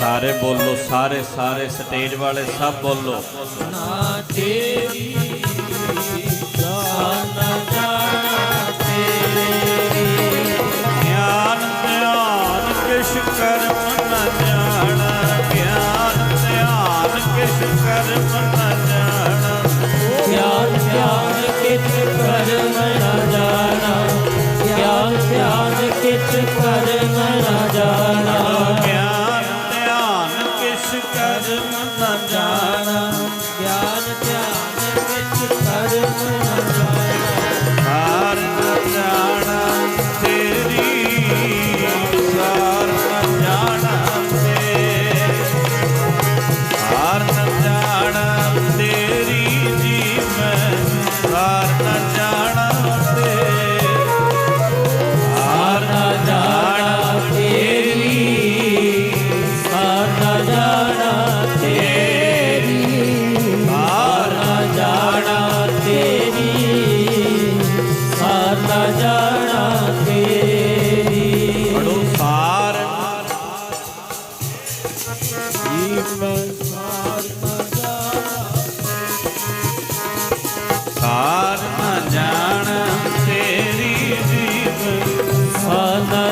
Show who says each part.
Speaker 1: ਸਾਰੇ ਬੋਲੋ, ਸਾਰੇ ਸਾਰੇ ਸਟੇਜ ਵਾਲੇ ਸਭ ਬੋਲੋ।
Speaker 2: ਨਾ ਤੇਰੀ ਸਾਨਾ ਜਾਣਾ ਤੇਰੀ
Speaker 1: ਗਿਆਨ, ਧਿਆਨ ਕਿਛ ਕਰਮ ਨ ਜਾਣਾ, ਗਿਆਨ, ਧਿਆਨ ਕਿਛ ਕਰਮ ਨ
Speaker 2: ਨ ਜਾਣਾ ਤੇਰੀ। ਅੜੋ ਜੀਵ ਸਾਰ ਨਾ ਜਾਣਾ
Speaker 1: ਸਾਰ ਨਾ